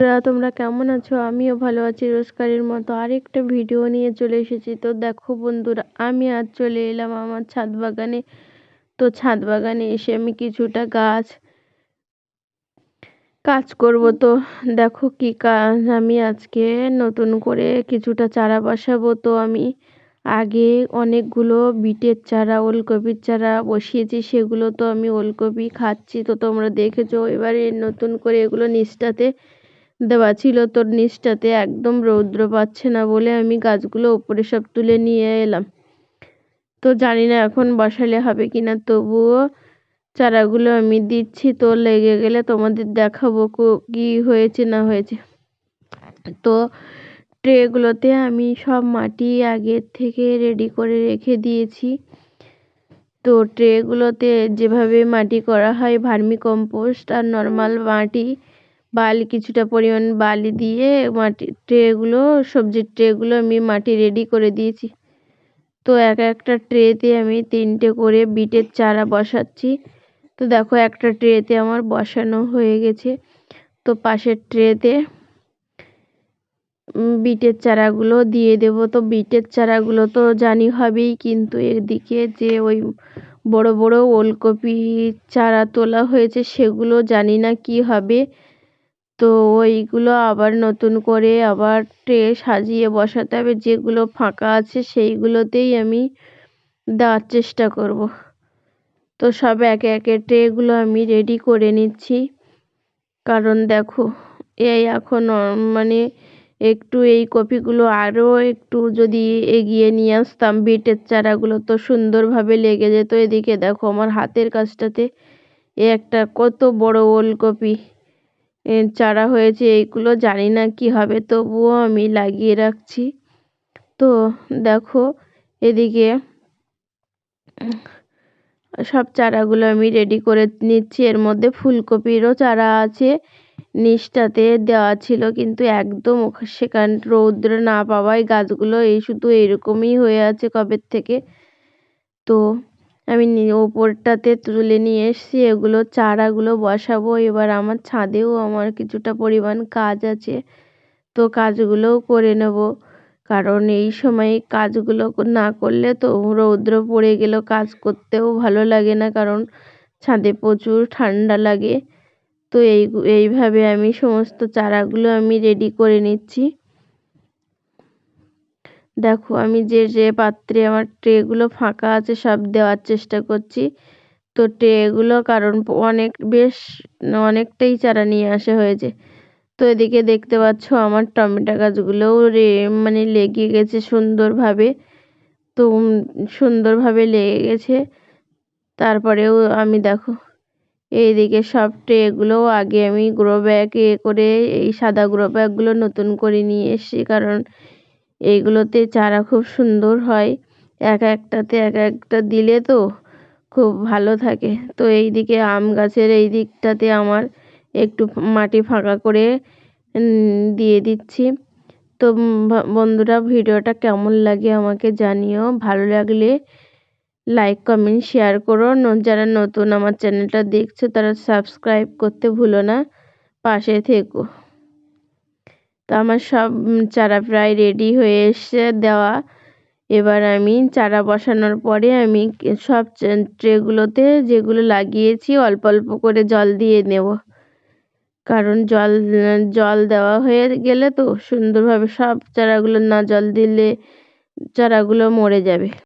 তোমরা কেমন আছো? আমিও ভালো আছি। রোজকারের মতো আরেকটা ভিডিও নিয়ে চলে এসেছি। তো দেখো বন্ধুরা, আমি আজ চলে এলাম আমার ছাদ বাগানে। তো ছাদ বাগানে এসে আমি কিছুটা গাছ কাজ করব। তো দেখো কি কাজ আমি আজকে নতুন করে কিছুটা চারা বসাবো। তো আমি আগে অনেকগুলো বিটের চারা, ওলকপির চারা বসিয়েছি। সেগুলো তো আমি ওলকপি খাচ্ছি। তো তোমরা দেখেছ, এবারে নতুন করে এগুলো নিচটাতে দেওয়া ছিল। তোর নিচটাতে একদম রৌদ্র পাচ্ছে না বলে আমি গাছগুলো উপরে সব তুলে নিয়ে এলাম। তো জানি না এখন বসালে হবে কি না তবুও চারাগুলো আমি দিচ্ছি। তো লেগে গেলে তোমাদের দেখাবো কি হয়েছে না হয়েছে। তো ট্রেগুলোতে আমি সব মাটি আগের থেকে রেডি করে রেখে দিয়েছি। তো ট্রেগুলোতে যেভাবে মাটি করা হয় ভার্মি কম্পোস্ট আর নর্মাল মাটি বালি, কিছুটা পরিমাণ বালি দিয়ে মাটি ট্রেগুলো, সবজির ট্রেগুলো আমি মাটি রেডি করে দিয়েছি। তো এক একটা ট্রেতে আমি তিনটে করে বিটের চারা বসাচ্ছি। তো দেখো একটা ট্রেতে আমার বসানো হয়ে গেছে। তো পাশের ট্রেতে বিটের চারাগুলো দিয়ে দেব। তো বিটের চারাগুলো তো জানি হবেই, কিন্তু এদিকে যে ওই বড় বড় ওলকপি চারা তোলা হয়েছে, সেগুলো জানি না কি হবে। তো ওইগুলো আবার নতুন করে আবার ট্রে সাজিয়ে বসাতে হবে। যেগুলো ফাঁকা আছে সেইগুলোতেই আমি দেওয়ার চেষ্টা করব। তো সব একে একে ট্রেগুলো আমি রেডি করে নিচ্ছি। কারণ দেখো এই এখন মানে একটু এই কপিগুলো আরও একটু যদি এগিয়ে নিয়ে আসতাম, বিটের চারাগুলো তো সুন্দরভাবে লেগে যেত। এদিকে দেখো আমার হাতের কাজটাতে এ একটা কত বড় ওলকপি। চারা হয়েছে এইগুলো জানি না কি হবে, তবুও আমি লাগিয়ে রাখছি। তো দেখো, এদিকে সব চারাগুলো আমি রেডি করে নিচ্ছি। এর মধ্যে ফুলকপিরও চারা আছে, নিচটাতে দেওয়া ছিল, কিন্তু একদম সেখান রৌদ্র না পাওয়ায় গাছগুলো এই শুধু এরকমই হয়ে আছে কবের থেকে। তো আমি ওপরটাতে তুলে নিয়ে এসেছি, এগুলো চারাগুলো বসাবো। এবার আমার ছাদেও আমার কিছুটা পরিমাণ কাজ আছে, তো কাজগুলোও করে নেব। কারণ এই সময় কাজগুলো না করলে তো রৌদ্র পড়ে গেলেও কাজ করতেও ভালো লাগে না, কারণ ছাদে প্রচুর ঠান্ডা লাগে। তো এই, এইভাবে আমি সমস্ত চারাগুলো আমি রেডি করে নিচ্ছি। দেখো, আমি যে যে পাত্রে আমার ট্রেগুলো ফাঁকা আছে, সব দেওয়ার চেষ্টা করছি। তো ট্রেগুলো কারণ অনেক, বেশ অনেকটাই চারা নিয়ে আসা হয়েছে। তো এদিকে দেখতে পাচ্ছ আমার টমেটো গাছগুলোও রে মানে লেগে গেছে সুন্দরভাবে। তো সুন্দরভাবে লেগে গেছে। তারপরেও আমি দেখো, এইদিকে সব ট্রেগুলো আগে আমি গ্রো ব্যাগ এ করে, এই সাদা গ্রো ব্যাগগুলো নতুন করে নিয়ে এসেছি। কারণ এইগুলোতে চারা খুব সুন্দর হয়। এক একটাতে এক একটা দিলে তো খুব ভালো থাকে। তো এই দিকে আম গাছের এই দিকটাতে আমার একটু মাটি ফাঁকা করে দিয়ে দিচ্ছি। তো বন্ধুরা, ভিডিওটা কেমন লাগে আমাকে জানিও। ভালো লাগলে লাইক কমেন্ট শেয়ার করো। যারা নতুন আমার চ্যানেলটা দেখছ, তারা সাবস্ক্রাইব করতে ভুলো না। পাশে থেকো। তো আমার সব চারা প্রায় রেডি হয়ে এসছে দেওয়া। এবার আমি চারা বসানোর পরে আমি সব ট্রেগুলোতে যেগুলো লাগিয়েছি অল্প অল্প করে জল দিয়ে নেব। কারণ জল জল দেওয়া হয়ে গেলে তো সুন্দরভাবে সব চারাগুলো না জল দিলে চারাগুলো মরে যাবে।